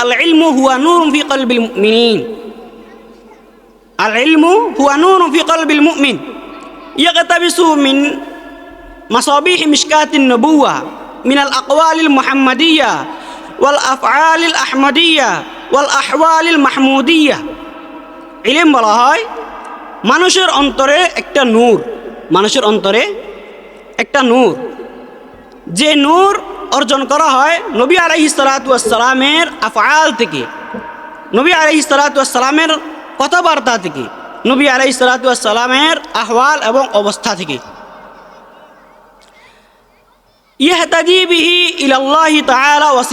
আল ইলমু হুয়া নূর ফি কলবিল মুমিনিন আল ইলমু হুয়া নূর ফি কলবিল মুমিন ইয়াকতাবিসু মিন মাসাবিহ মিশকাতিন নবুওয়া من الأقوال المحمدية والأفعال الأحمدية والأحوال المحمودية ইলিম বলা হয় মানুষের অন্তরে একটা নূর মানুষের অন্তরে একটা নূর যে নূর অর্জন করা হয় নবী আলাইহি সালাতামের আফআল থেকে। নবী আলাইহি সালাতামের কথাবার্তা থেকে, নবী আলাইহি সালাতামের আহওয়াল এবং অবস্থা থেকে। ইহতাদি বিহি ইলাল্লাহি তাআলা ওয়া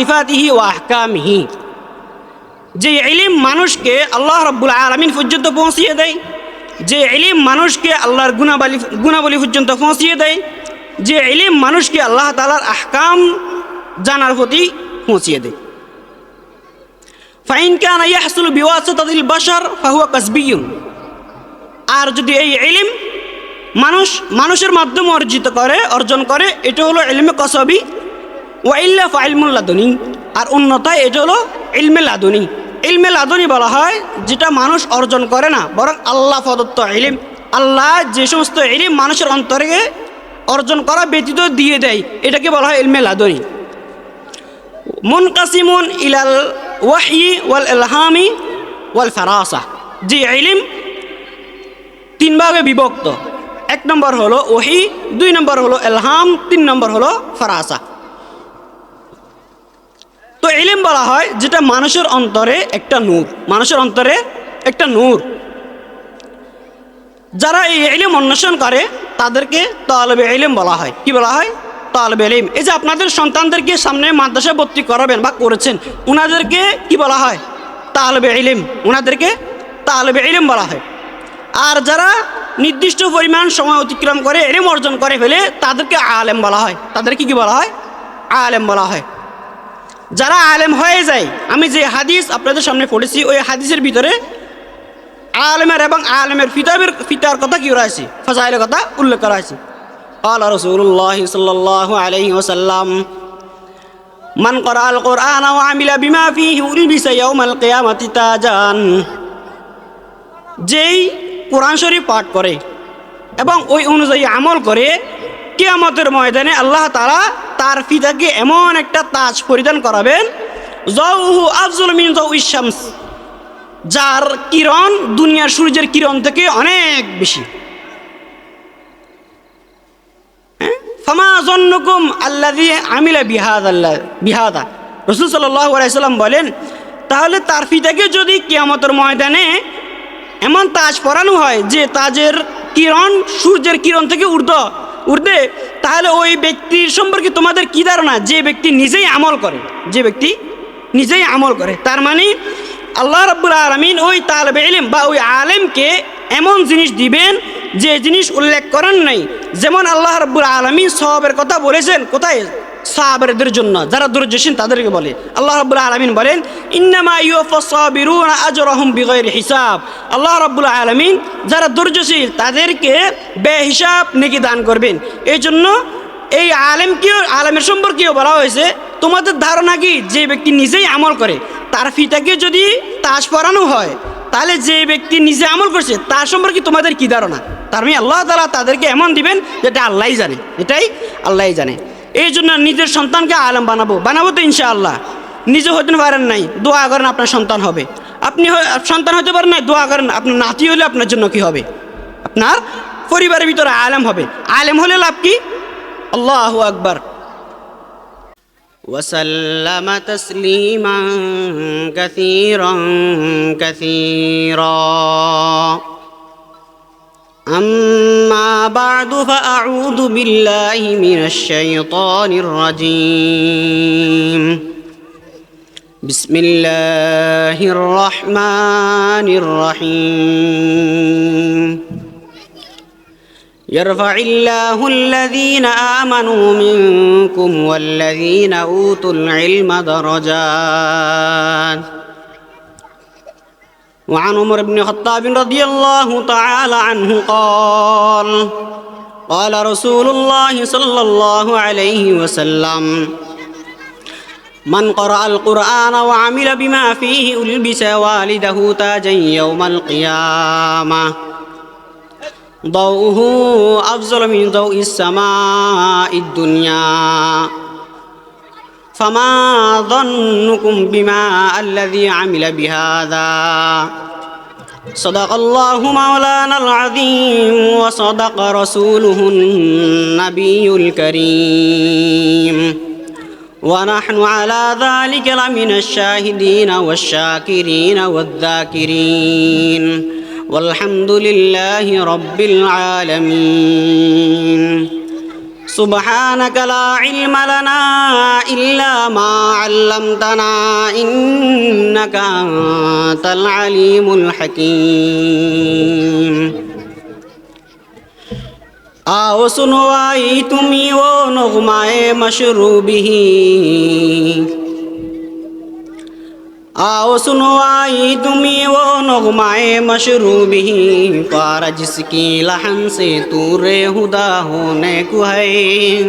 যে ইলিম মানুষকে আল্লাহ রব্বুল আলমিন পর্যন্ত পৌঁছিয়ে দেয়, যে ইলিম মানুষকে আল্লাহর গুণাবলী গুণাবলী পর্যন্ত পৌঁছিয়ে দেয় যে ইলিম মানুষকে আল্লাহ তালার আহকাম জানার প্রতি পৌঁছিয়ে দেয়। ফাইন কান ইয়াহসুল বিওয়াসতাতিল বাশার ফাহুয়া কাসবিয়ুন আর যদি এই ইলিম মানুষ মানুষের মাধ্যমে অর্জিত করে, অর্জন করে, এটা হলো ইলমে কসবি ওয়াইল্লা ফাইলমুল লাদনি। আর উন্নতায় এটা হলো ইলমে লাদনি। ইলমে লাদনি বলা হয় যেটা মানুষ অর্জন করে না, বরং আল্লাহ প্রদত্ত ইলিম। আল্লাহ যে সমস্ত ইলিম মানুষের অন্তরে অর্জন করা ব্যতীত দিয়ে দেয়। এটাকে বলা হয় ইলমে লাদনি মুনকাসিমুন ইলাল ওয়াহি ওয়াল ইলহামি ওয়াল ফারাসা। যে ইলিম তিন ভাগে বিভক্ত। এক নম্বর হলো ওহি দুই নম্বর হলো এলহাম তিন নম্বর হলো ফারাসা। তো ইলিম বলা হয় যেটা মানুষের অন্তরে একটা নূর। মানুষের অন্তরে একটা নূর। যারা এই ইলিম অন্বেষণ করে, তাদেরকে তালবে ইলিম বলা হয়। কি বলা হয়? তালবে ইলিম। এই যে আপনাদের সন্তানদেরকে সামনে মাদ্রাসা ভর্তি করাবেন বা করেছেন ওনাদেরকে কি বলা হয়? তালবে ইলিম। ওনাদেরকে তালবে ইলিম বলা হয়। আর যারা নির্দিষ্ট পরিমাণ সময় অতিক্রম করে এলিম অর্জন করে ফেলে, তাদেরকে আলেম বলা হয়। তাদেরকে কি বলা হয়? আলেম বলা হয়। যারা আলেম হয়ে যায়, আমি যে হাদিস আপনাদের সামনে পড়েছি, ওই হাদিসের ভিতরে আলেমের এবং আলেমের ফিতাবের ফিতার কথা কি রয়েছে ফজাইলের কথা উল্লেখ করা হয়েছে قال رسول الله صلى الله عليه وسلم من قرأ القرآن وعمل بما فيه ألبس يوم القيامة تاجا যেই কোরআন শরীফ পাঠ করে এবং ওই অনুযায়ী আমল করে কেয়ামতের ময়দানে আল্লাহ তারা তার ফিতাকে এমন একটা তাজ পরিধান করাবেন জৌহু আফজুল মিন জৌ ইশামস যার কিরণ, দুনিয়ার সূর্যের কিরণ থেকে অনেক বেশি। হ্যাঁ? ফামা জন্নকুম আল্লাদি আমিলা বিহাদ। আল্লাহ বিহাদা রসুল সাল্লাহ বলেন, তাহলে তার ফিতাকে যদি কিয়ামতের ময়দানে এমন তাজ পরানো হয় যে তাজের কিরণ সূর্যের কিরণ থেকে ঊর্ধ্ব, ঊর্ধ্বে, তাহলে ওই ব্যক্তির সম্পর্কে তোমাদের কি ধারণা? যে ব্যক্তি নিজেই আমল করে। যে ব্যক্তি নিজেই আমল করে। তার মানে আল্লাহ রব্বুল আলমিন ওই তালবে ইলিম বা ওই আলেমকে এমন জিনিস দিবেন যে জিনিস উল্লেখ করেন নাই। যেমন আল্লাহ রব্বুল আলমিন সবের কথা বলেছেন, কোথায়? সাহাবারদের জন্য, যারা ধৈর্যশীল তাদেরকে বলে। আল্লাহ রাব্বুল আলামিন বলেন হিসাব। আল্লাহ রাব্বুল আলামিন যারা ধৈর্যশীল তাদেরকে বেহিসাব নেকি দান করবেন। এই জন্য এই আলেমকেও, আলেমের সম্পর্কেও বলা হয়েছে, তোমাদের ধারণা কি? যে ব্যক্তি নিজেই আমল করে। তার ফিতাকে যদি তাস পরানো হয়, তাহলে যে ব্যক্তি নিজে আমল করছে, তার সম্পর্কে তোমাদের কি ধারণা? তার মানে আল্লাহ তালা তাদেরকে এমন দিবেন যেটা আল্লাহই জানে, এটাই আল্লাহই জানে। এই জন্য নিজের সন্তানকে আলম বানাবো বানাবো তো ইনশাআল্লাহ। নিজে হতে পারেন নাই, দোয়া করেন আপনার সন্তান হবে। আপনি সন্তান হতে পারেন নাই, দোয়া করেন, আপনার নাতি হলে আপনার জন্য কি হবে? আপনার পরিবারের ভিতরে আলেম হবে। আলেম হলে লাভ কি? আল্লাহ আকবার। وسلم تسليما كثيرا كثيرا. أما بعد فأعوذ بالله من الشيطان الرجيم. بسم الله الرحمن الرحيم. يرفع الله الذين آمنوا منكم والذين أوتوا العلم درجات. وعن عمر بن الخطاب رضي الله تعالى عنه قال قال رسول الله صلى الله عليه وسلم من قرأ القرآن وعمل بما فيه ألبس والده تاجا يوم القيامة. ضوءه أفضل من ضوء السماء الدنيا. فما ظنكم بما الذي عمل بهذا؟ صدق الله مولانا العظيم وصدق رسوله النبي الكريم. ونحن على ذلك لمن الشاهدين والشاكرين والذاكرين. والحمد لله رب العالمين سبحانك لا علم لنا إلا ما علمتنا إنك أنت العليم الحكيم आओ सुनो आई तुम्ही वो नगमाए मशरूबी आओ सुनो आई तुम्ही वो नगमाए मशरूबी पारा जिसकी लहन से तूरे हुदा होने को है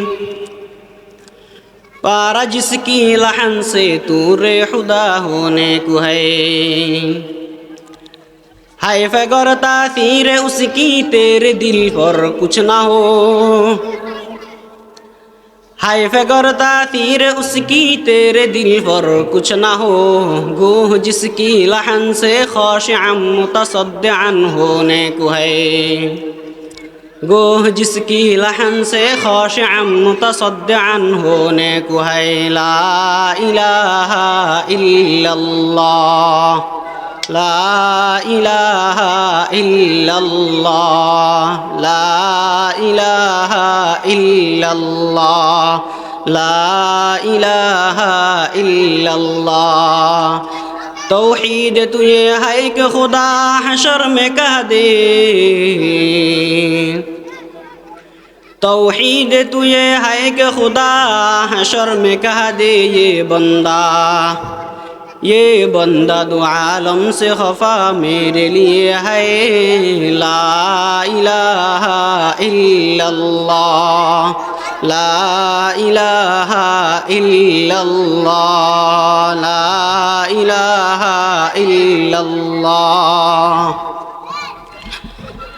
पारा जिसकी लहन से तूरे खुदा होने को है हाय फगर तासीर उसकी तेरे दिल पर कुछ ना हो हाय फगर तासीर उसकी तेरे दिल पर कुछ ना हो गोह जिसकी लहन से खौश मुतसद्दन होने को है गोह जिसकी लहन से खौश मुतसद्दन होने को है ला इलाहा इल्लल्लाह লা ইলাহা ইল্লাল্লাহ লা ইলাহা ইল্লাল্লাহ লা ইলাহা ইল্লাল্লাহ توحید تو یہ ہے کہ خدا حشر میں کہہ دے توحید تو یہ ہے کہ خدا حشر میں کہہ دے یہ بندہ ये बंदा दो आलम से खफा मेरे लिए है ला इलाहा इल्लल्लाह لا إله إلا الله لا إله إلا الله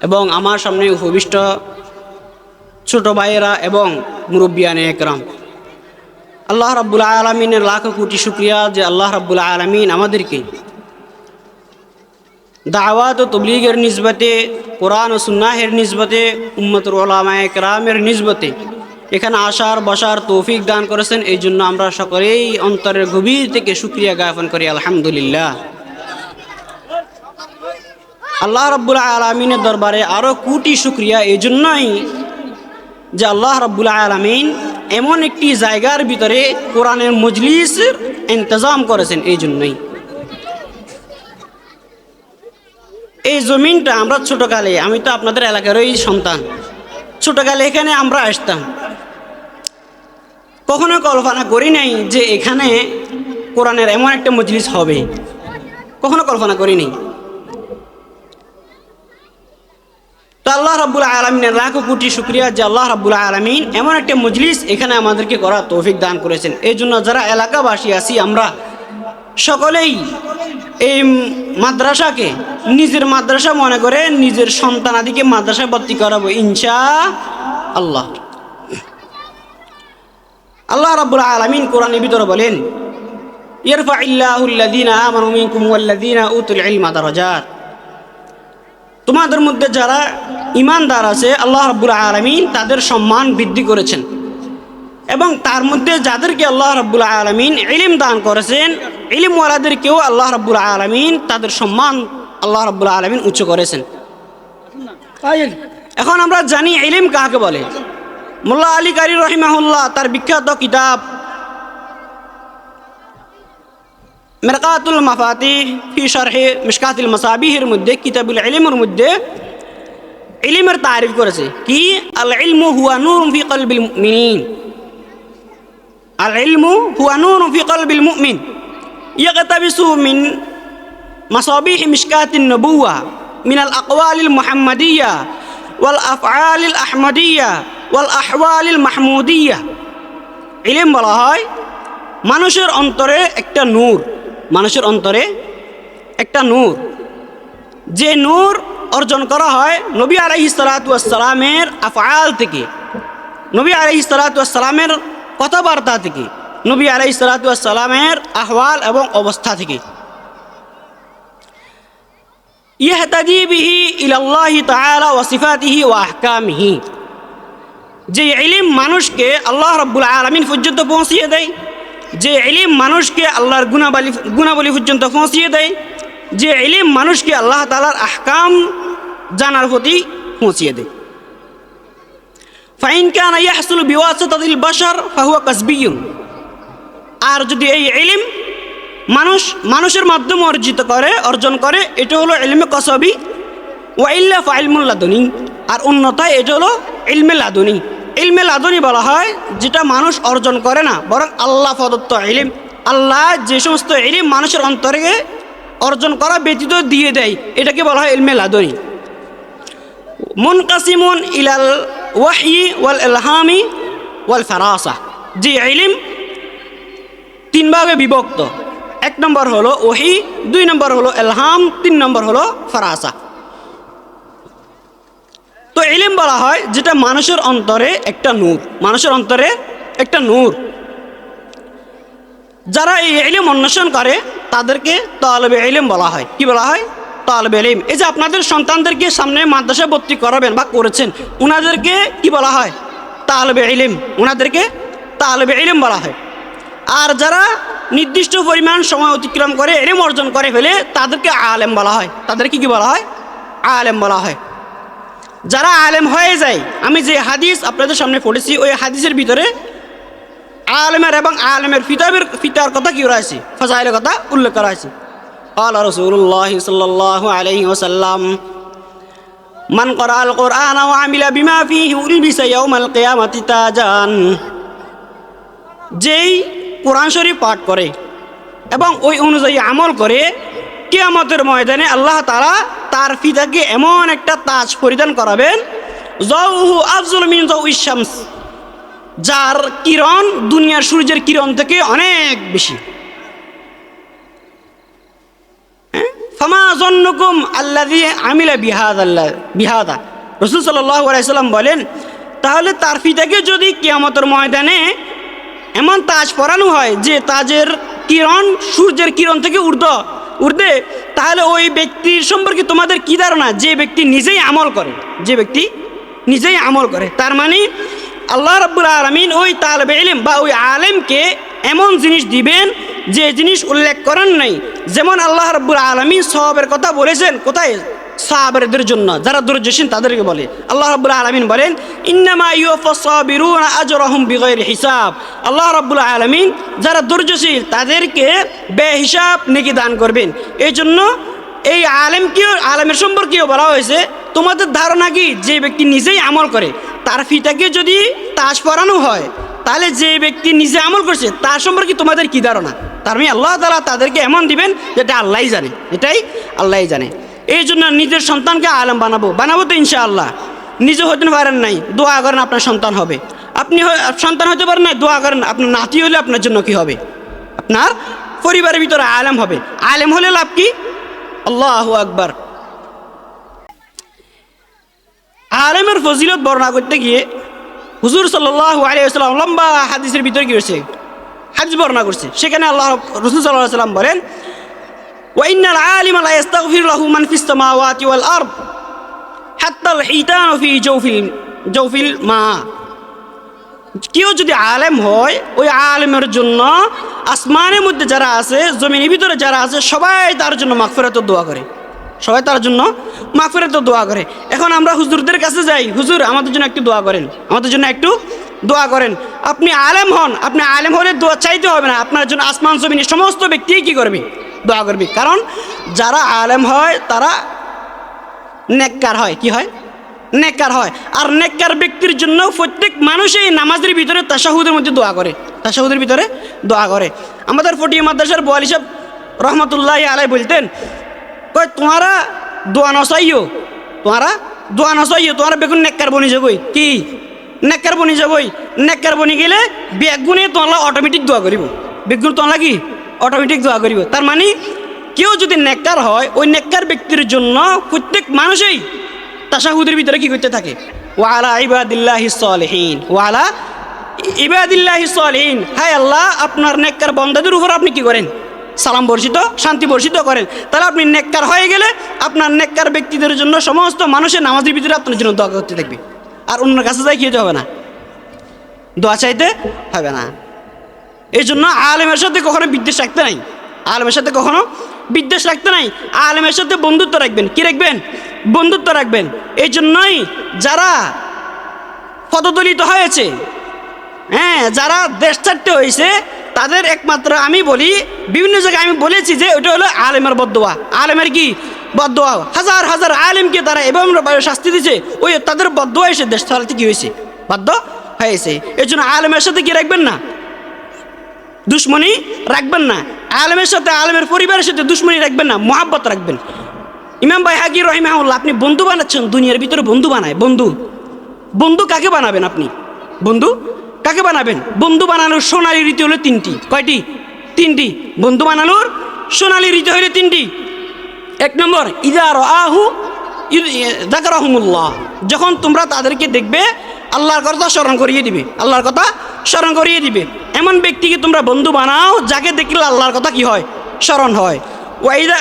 এবং আমার সামনে উপবিষ্ট ছোট ভাইয়েরা এবং মুরব্বিয়ানে একরাম। আল্লাহ রাব্বুল আলমিনের লাখ কোটি শুক্রিয়া যে আল্লাহ রাব্বুল আলমিন আমাদেরকে দাওয়াত ও তবলিগের নিজবতে কোরআন ও সুন্নাহের নিজবতে উম্মতুর ওলামা একরামের নিজবতে এখানে আসার, বসার তৌফিক দান করেছেন। এই জন্য আমরা সকলেই অন্তরের গভীর থেকে শুক্রিয়া জ্ঞাপন করি। আলহামদুলিল্লাহ। আল্লাহ রব্বুল আলমিনের দরবারে আরও কোটি শুক্রিয়া। এই জন্যই যে আল্লাহ রব্বুল আলমিন এমন একটি জায়গার ভিতরে কোরআনের মজলিস ইন্তজাম করেছেন এই জন্যই এই জমিনটা আমরা ছোটকালে, আমি তো আপনাদের এলাকারই সন্তান, ছোটকালে এখানে আমরা আসতাম। কখনো কল্পনা করি নাই যে এখানে কোরআনের এমন একটা মজলিস হবে। কখনো কল্পনা করি নাই। তো আল্লাহ রাব্বুল আলমিনের লাখো কোটি শুক্রিয়া যে আল্লাহ রাব্বুল আলমিন এমন একটা মজলিস এখানে আমাদেরকে করা তৌফিক দান করেছেন। এই জন্য যারা এলাকাবাসী আছি আমরা সকলেই এই মাদ্রাসাকে নিজের মাদ্রাসা মনে করে নিজের সন্তানাদিকে মাদ্রাসায় ভর্তি করাবো ইনশা আল্লাহ আল্লাহ রাব্বুল আলমিন কোরআনের ভিতরে বলেন আমানু মিনকুম ওয়াল্লাযীনা উতুল তোমাদের মধ্যে যারা ইমানদার আছে আল্লাহ রাব্বুল আলমিন তাদের সম্মান বৃদ্ধি করেছেন। এবং তার মধ্যে যাদেরকে আল্লাহ রাব্বুল আলমিন ইলিম দান করেছেন ইলিমওয়ালাদেরকেও আল্লাহ রাব্বুল আলমিন তাদের সম্মান আল্লাহ রাব্বুল আলমিন উচ্চ করেছেন। এখন আমরা জানি ইলিম কাকে বলে। মোল্লা আলী কারি রহিমাহুল্লাহ তার বিখ্যাত কিতাব মেরকাতুল মাফাতি ফি শারহে মিশকাতুল মাসাবিহের মধ্যে কিতাবুল ইলমের মধ্যে ইলিমের তারিফ করেছে কি আল ইলমু হুয়া নূর ফি কলবিল মুমিনিন আল ইলমু হুয়া নূর ফি কলবিল মুমিন ইয়াকতাবিসু মিন মাসাবিহ মিশকাতিন নবুওয়া من الأقوال المحمدية والأفعال الأحمدية والأحوال المحمودية ইলিম বলা হয় মানুষের অন্তরে একটা নূর মানুষের অন্তরে একটা নূর যে নূর অর্জন করা হয় নবী আলাইহি সালাতামের আফআল থেকে। নবী আলাইহি সালাতামের কথাবার্তা থেকে। নবী আলাইহি সালাতামের আহওয়াল এবং অবস্থা থেকে। ইহতাদি বিহি ইলাল্লাহি তাআলা ওয়া সিফাতিহি আহকামিহি। যে ইলিম মানুষকে আল্লাহ রব্বুল আলমিন পর্যন্ত পৌঁছিয়ে দেয়, যে ইলিম মানুষকে আল্লাহর গুণাবলী গুণাবলী পর্যন্ত পৌঁছিয়ে দেয় যে ইলিম মানুষকে আল্লাহ তালার আহকাম জানার প্রতি পৌঁছিয়ে দেয়। ফাইন কান ইয়াহসুল বিওয়াসতাতিল বাশার ফাহুয়া কাসবিয়ুন। আর যদি এই ইলিম মানুষ মানুষের মাধ্যমে অর্জিত করে, অর্জন করে, এটা হলো ইলমে কসবি। ওয়াইল্লা ফাইলমুল আর উন্নতায় এটা হলো ইলমে লাদুনি। ইলমে লাদুনি বলা হয় যেটা মানুষ অর্জন করে না, বরং আল্লাহ প্রদত্ত ইলিম আল্লাহ যে সমস্ত ইলিম মানুষের অন্তরে অর্জন করা ব্যতীত দিয়ে দেয়। এটাকে বলা হয় ইলমে লাদুনি মুনকাসিমুন ইলাল ওয়াহি ওয়াল এলহামি ওয়াল ফারাসা। যে ইলিম তিন ভাগে বিভক্ত। এক নম্বর হলো ওহি দুই নম্বর হলো এলহাম তিন নম্বর হলো ফারাসা। তো ইলিম বলা হয় যেটা মানুষের অন্তরে একটা নূর। মানুষের অন্তরে একটা নূর। যারা এই ইলিম অন্বেষণ করে, তাদেরকে তালবে ইলিম বলা হয়। কি বলা হয়? তালবে ইলিম। এই যে আপনাদের সন্তানদেরকে সামনে মাদ্রাসায় ভর্তি করাবেন বা করেছেন ওনাদেরকে কি বলা হয়? তালবে ইলিম। ওনাদেরকে তালবে ইলিম বলা হয়। আর যারা নির্দিষ্ট পরিমাণ সময় অতিক্রম করে এলিম অর্জন করে ফেলে, তাদেরকে আলেম বলা হয়। তাদেরকে কি বলা হয়? আলেম বলা হয়। যারা আলেম হয়ে যায়, আমি যে হাদিস আপনাদের সামনে পড়েছি, ওই হাদিসের ভিতরে আলেমের এবং আলেমের ফিতাবের ফিতার কথা কি রয়েছে ফজাইলের কথা উল্লেখ করা হয়েছে قال رسول الله صلى الله عليه وسلم من قرأ القرآن وعمل بما فيه ألبس يوم القيامة تاجا যেই কোরআন শরীফ পাঠ করে এবং ওই অনুযায়ী আমল করে কেয়ামতের ময়দানে আল্লাহ তারা তার ফিতাকে এমন একটা তাজ পরিধান করাবেন জৌহু আফজুল মিন জৌ ইসামস যার কিরণ, দুনিয়ার সূর্যের কিরণ থেকে অনেক বেশি। হ্যাঁ? ফামা জন্নকুম আল্লাহ দিয়ে আমিলা বিহাদ। আল্লাহ বিহাদা রসুল বলেন, তাহলে তার ফিতাকে যদি কেয়ামতের ময়দানে এমন তাজ পরানো হয় যে তাজের কিরণ সূর্যের কিরণ থেকে উর্ধ উর্ধে তাহলে ওই ব্যক্তির সম্পর্কে তোমাদের কি ধারণা? যে ব্যক্তি নিজেই আমল করে। যে ব্যক্তি নিজেই আমল করে। তার মানে আল্লাহ রব্বুল আলমিন ওই তালবে ইলিম বা ওই আলেমকে এমন জিনিস দিবেন যে জিনিস উল্লেখ করেন নাই। যেমন আল্লাহ রব্বুল আলমিন সবের কথা বলেছেন, কোথায়? সাহাবারদের জন্য, যারা ধৈর্যশীল তাদেরকে বলে। আল্লাহ রাব্বুল আলামিন বলেন, ইন্নামা ইউফাসাবিরুনা আজরাহুম বিগৈরি হিসাব। আল্লাহ রাব্বুল আলামিন যারা ধৈর্যশীল তাদেরকে বেহিসাব নেকি দান করবেন। এই জন্য এই আলেমকেও, আলেমের সম্পর্কেও বলা হয়েছে, তোমাদের ধারণা কি? যে ব্যক্তি নিজেই আমল করে। তার ফিতাকে যদি তাজ পরানো হয়, তাহলে যে ব্যক্তি নিজে আমল করছে, তার সম্পর্কে তোমাদের কি ধারণা? তার মানে আল্লাহ তালা তাদেরকে এমন দিবেন যেটা আল্লাহই জানে, এটাই আল্লাহই জানে। এই জন্য নিজের সন্তানকে আলম বানাবো বানাবো তো ইনশাআল্লাহ। নিজে হতে পারেন নাই, দোয়া করেন আপনার সন্তান হবে। আপনি সন্তান হতে পারেন নাই, দোয়া করেন, আপনার নাতি হলে আপনার জন্য কি হবে? আপনার পরিবারের ভিতরে আলেম হবে। আলেম হলে লাভ কি? আল্লাহ আকবার। আলেমের ফজিলত বর্ণনা করতে গিয়ে হুজুর সাল্লাহ লম্বা হাদিসের ভিতরে কি হয়েছে? হাদিস বর্ণনা করছে। সেখানে আল্লাহ রসুল সাল্লাহ সাল্লাম বলেন ওয়াইনাল আলিম আল্লাহ ইস্তাগফির লাহু মান ফিস সামাওয়াতি ওয়াল আরদ, হাত্তা মা। কেউ যদি আলেম হয়, ওই আলেমের জন্য আসমানের মধ্যে যারা আছে, জমিনের ভিতরে যারা আছে, সবাই তার জন্য মাগফিরাতের দোয়া করে। সবাই তার জন্য মাগফিরাতের দোয়া করে। এখন আমরা হুজুরদের কাছে যাই। হুজুর, আমাদের জন্য একটু দোয়া করেন। আমাদের জন্য একটু দোয়া করেন। আপনি আলেম হন, আপনি আলেম হলে দোয়া চাইতে হবে না। আপনার জন্য আসমান, জমিনে সমস্ত ব্যক্তি কি করবে? দোয়া করবে। কারণ যারা আলেম হয়, তারা নেককার হয়। কি হয়? নেককার হয়। আর নেককার ব্যক্তির জন্য প্রত্যেক মানুষই নামাজের ভিতরে তাসাহুদের মধ্যে দোয়া করে। তাসাহুদের ভিতরে দোয়া করে। আমাদের ফটিয়া মাদ্রাসার বোয়াল হিসাব রহমতুল্লাহ আলাই বলতেন কয় তোমারা দোয়া নসাইও তোমারা দোয়া নসাইও তোমারা বেগুন নেককার বনি যাবই। কি? নেককার বনি যাবই। নেককার বনি গেলে বেগুনে তোমার অটোমেটিক দোয়া করিব। বেগুন তোমার কি অটোমেটিক দোয়া করিব। তার মানে কেউ যদি নেককার হয়, ওই নেককার ব্যক্তির জন্য প্রত্যেক মানুষই তাসাহুদের ভিতরে কি করতে থাকে? ওয়ালা ইবাদিল্লাহ সলহীন। ওয়ালা ইবাদিল্লাহ সলহীন। হায় আল্লাহ, আপনার নেককার বন্দাদের উপর আপনি কি করেন? সালাম বর্ষিত, শান্তি বর্ষিত করেন। তাহলে আপনি নেককার হয়ে গেলে আপনার নেককার ব্যক্তিদের জন্য সমস্ত মানুষের নামাজের ভিতরে আপনার জন্য দোয়া করতে থাকবে। আর অন্যের কাছে যাই হতে হবে না। দোয়া চাইতে হবে না। এই জন্য আলেমের সাথে কখনো বিদ্বেষ রাখতে নাই। আলেমের সাথে কখনো বিদ্বেষ রাখতে নাই। আলেমের সাথে বন্ধুত্ব রাখবেন। কি রাখবেন? বন্ধুত্ব রাখবেন। এই জন্যই যারা পদদলিত হয়েছে হ্যাঁ যারা দেশ ছাড়তে হয়েছে তাদের একমাত্র আমি বলি, বিভিন্ন জায়গায় আমি বলেছি যে ওটা হলো আলেমের বদোয়া আলেমের কি? বদোয়া হাজার হাজার আলেমকে তারা এবং শাস্তি দিয়েছে, ওই তাদের বদোয়া এসে দেশ ছাড়তে কি হয়েছে। বাধ্য হয়েছে। এই জন্য আলেমের সাথে কি রাখবেন না? দুশ্মনী রাখবেন না। আলেমের সাথে, আলেমের পরিবারের সাথে দুশ্মনী রাখবেন না, মোহাব্বত রাখবেন। ইমাম ভাই হাকির রহিমাহুল্লাহ, আপনি বন্ধু বানাচ্ছেন, দুনিয়ার ভিতরে বন্ধু বানায়। বন্ধু। বন্ধু কাকে বানাবেন আপনি? বন্ধু? কাকে বানাবেন? বন্ধু বানানোর সোনালী রীতি হলো তিনটি। কয়টি? তিনটি। বন্ধু বানানোর সোনালী রীতি হলো তিনটি। এক নম্বর ইদার আহু দেখার রহমুল্লাহ যখন তোমরা তাদেরকে দেখবে, আল্লাহর কথা স্মরণ করিয়ে দিবে। আল্লাহর কথা স্মরণ করিয়ে দিবে। এমন ব্যক্তিকে তোমরা বন্ধু বানাও, যাকে দেখলে আল্লাহর কথা কি হয়? স্মরণ হয়। ওয়াইদা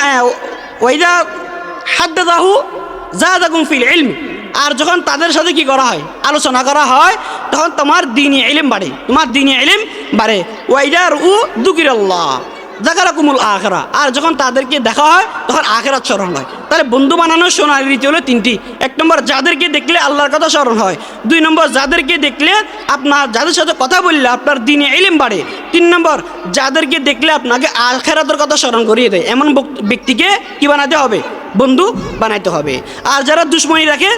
ওয়াইদা হাদ্দাহু জাহাদাকুম ফিল ইলম। আর যখন তাদের সাথে কি করা হয়? আলোচনা করা হয়, তখন তোমার দিনী এলিম বাড়ে। তোমার দিনী এলিম বাড়ে। ওয়াইডার উ দুকির আল্লাহ জাকারা কুমুল আখরা আর যখন তাদেরকে দেখা হয়, তখন আখেরাত স্মরণ হয়। তাহলে বন্ধু বানানোর সোনার রীতি হলো তিনটি। এক নম্বর, যাদেরকে দেখলে আল্লাহর কথা স্মরণ হয়। দুই নম্বর, যাদেরকে দেখলে আপনার, যাদের সাথে কথা বললে আপনার দিনে এলিম বাড়ে। তিন নম্বর, যাদেরকে দেখলে আপনাকে আখেরাতের কথা স্মরণ করিয়ে দেয়। এমন ব্যক্তিকে কি বানাতে হবে? বন্ধু বানাইতে হবে। আর যারা দুশ্মনী রাখে,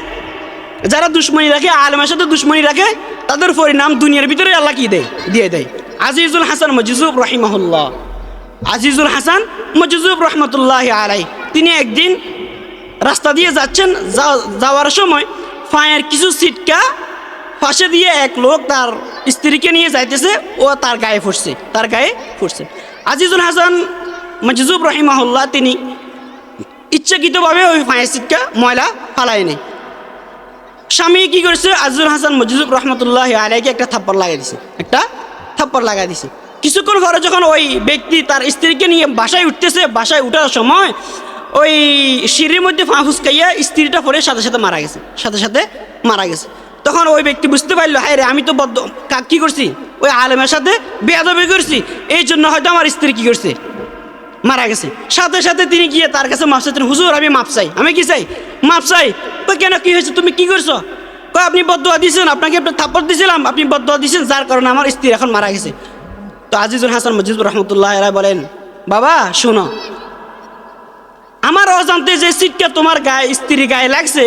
যারা দুশ্মনী রাখে, আলমের সাথে দুশ্মনী রাখে, তাদের পরিণাম দুনিয়ার ভিতরে আল্লাহ কি দেয়? দিয়ে দেয়। আজিজুল হাসান মজিজুব রহিমাহুল্লাহ। আজিজুল হাসান মজিজুব রহমতুল্লাহ আলাই তিনি একদিন রাস্তা দিয়ে যাচ্ছেন যাওয়ার সময় ফায়ের কিছু সিটকা পাশে দিয়ে এক লোক তার স্ত্রীকে নিয়ে যাইতেছে ও তার গায়ে ফুটছে তার গায়ে ফুটছে আজিজুল হাসান মজিজুব রহিমাহুল্লাহ তিনি ইচ্ছাকৃতভাবে ওই ফায়ের সিটকা ময়লা ফালায়নি। স্বামী কি করেছে? আজিজুল হাসান মজিজুব রহমতুল্লাহ আলাইকে একটা থাপ্পড় লাগাই দিছে, একটা থাপ্পড় লাগাই দিছে। কিছুক্ষণ পরে যখন ওই ব্যক্তি তার স্ত্রীকে নিয়ে বাসায় উঠতেছে, বাসায় উঠার সময় ওই সিঁড়ির মধ্যে ফা ফুসকাইয়া স্ত্রীটা পরে সাথে সাথে মারা গেছে, সাথে সাথে মারা গেছে। তখন ওই ব্যক্তি বুঝতে পারল হ্যাঁ রে, আমি তো বদ্ধ, কা- করছি? ওই আলেমের সাথে বেয়াদবি করছি, এই জন্য হয়তো আমার স্ত্রী কি করছে? মারা গেছে। সাথে সাথে তিনি গিয়ে তার কাছে মাপ চাইতেন, হুজুর, আমি মাপ চাই, আমি কি চাই? মাপ চাই? তো কেন কি হয়েছে? তুমি কি করছ? কয়, আপনি বদুয়া দিয়েছেন, আপনাকে একটা থাপ্পড় দিয়েছিলাম আপনি বদুয়া দিয়েছেন, যার কারণে আমার স্ত্রী এখন মারা গেছে। তো আজিজুল হাসান মজিদুর রহমতুল্লাহ এরা বলেন, বাবা, শোনো আমার অজান্তে যে সিটটা তোমার গায়ে স্ত্রী গায়ে লাগছে,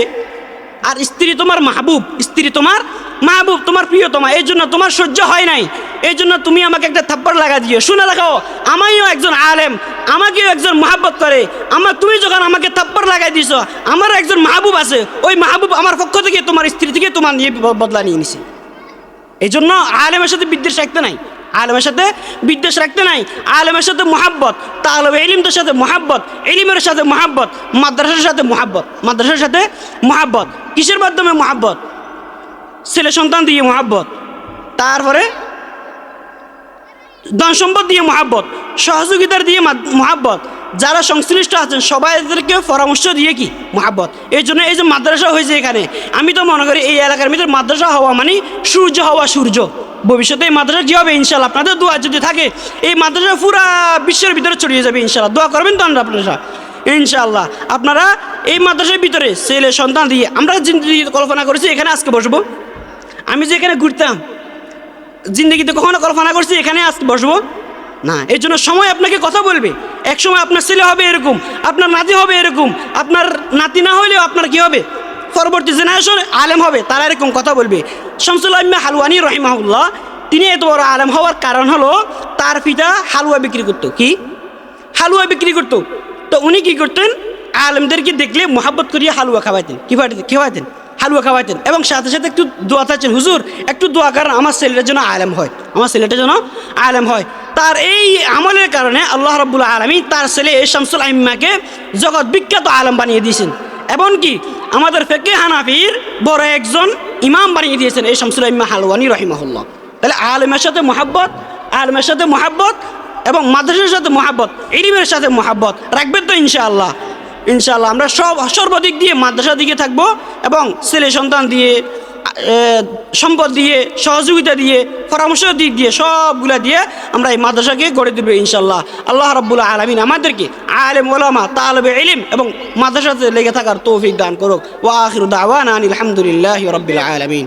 আর স্ত্রী তোমার মাহবুব, স্ত্রী তোমার মাহবুব, তোমার প্রিয় তোমার এই জন্য তোমার সহ্য হয় নাই। এই জন্য তুমি আমাকে একটা থাপ্পড় লাগা দিও। শুনে রাখাও আমিও একজন আলেম, আমাকেও একজন মাহাব্বত করে। আমার তুমি যখন আমাকে থাপ্পড় লাগাই দিছো আমার একজন মাহবুব আছে। ওই মাহবুব আমার পক্ষ থেকে তোমার স্ত্রী থেকে তোমার নিয়ে বদলা নিয়ে নিছে। এই জন্য আলেমের সাথে বিদ্বেষ রাখতে নাই। আলেমের সাথে বিদ্বেষ রাখতে নাই। আলেমের সাথে মোহাব্বত তাহলে এলিমদের সাথে মোহাব্বত এলিমের সাথে মোহাব্বত, মাদ্রাসার সাথে মোহাব্বত, মাদ্রাসার সাথে মোহাব্বত। কিসের মাধ্যমে মোহাব্বত? ছেলে সন্তান দিয়ে মোহাব্বত। তারপরে ধন সম্পদ দিয়ে মহাব্বত, সহযোগিতার দিয়ে মহাব্বত। যারা সংশ্লিষ্ট আছেন সবাইদেরকে পরামর্শ দিয়ে কি? মহাব্বত। এই জন্য এই যে মাদ্রাসা হয়েছে এখানে, আমি তো মনে করি এই এলাকার ভিতরে মাদ্রাসা হওয়া মানে সূর্য হওয়া সূর্য। ভবিষ্যতে এই মাদ্রাসা কী হবে? ইনশাল্লাহ আপনাদের দোয়া যদি থাকে, এই মাদ্রাসা পুরা বিশ্বের ভিতরে ছড়িয়ে যাবে ইনশাল্লাহ দোয়া করবেন তো আপনারা ইনশাআল্লাহ। আপনারা এই মাদ্রাসার ভিতরে ছেলে, সন্তান দিয়ে, আমরা যে কল্পনা করেছি, এখানে আজকে বসবো। আমি যে এখানে ঘুরতাম, জিন্দগিতে কখনো কল্পনা করছি, এখানে আজ বসবো? না। এর জন্য সময় আপনাকে কথা বলবে। এক সময় আপনার ছেলে হবে এরকম, আপনার নাতি হবে এরকম, আপনার নাতি না হলেও আপনার কি হবে? পরবর্তী জেনারেশন আলেম হবে, তারা এরকম কথা বলবে। শামসুল আহমে হালুয়ানি রহিমাহুল্লাহ, তিনি এত বড় আলেম হওয়ার কারণ হলো তার পিতা হালুয়া বিক্রি করতো। কি? হালুয়া বিক্রি করতো। তো উনি কি করতেন? আলেমদেরকে দেখলে মোহাব্বত করিয়ে হালুয়া খাওয়াইতেন। কি খাওয়াইতেন? হালুয়া খাওয়াইতেন। এবং সাথে সাথে একটু দোয়া থাকছেন হুজুর, একটু দোয়া কারণ আমার ছেলেটার জন্য আলেম হয়। আমার ছেলেটার জন্য আলেম হয়। তার এই আমলের কারণে আল্লাহ রব্বুল আলমী তার ছেলে শামসুল আইম্মাকে জগৎ বিখ্যাত আলম বানিয়ে দিয়েছেন। এমনকি আমাদের ফেকে হানাফির বড় একজন ইমাম বানিয়ে দিয়েছেন, এই শামসুল আইম্মা হালওয়ানি রহিমাহুল্লাহ। তাহলে আলেমের সাথে মোহাব্বত, আলেমের সাথে মোহাব্বত এবং মাদ্রাসার সাথে মোহাব্বত, ইলিমের সাথে মোহাব্বত রাখবেন তো ইনশাআল্লাহ। ইনশাআল্লাহ আমরা সব সর্বদিক দিয়ে মাদ্রাসার দিকে থাকব এবং ছেলে সন্তান দিয়ে সম্পদ দিয়ে, সহযোগিতা দিয়ে, পরামর্শ দিক দিয়ে, সবগুলা দিয়ে আমরা এই মাদ্রাসাকে গড়ে তুলবে ইনশাল্লাহ আল্লাহ রব্বুল্লাহ আলমিন আমাদেরকে আলেম, ওলামা, তালবে এলিম এবং মাদ্রাসাতে লেগে থাকার তৌফিক দান করুক। ওয়া আখির দাওয়ানা আলহামদুলিল্লাহ হামদুলিল্লাহি আলমিন আলামিন।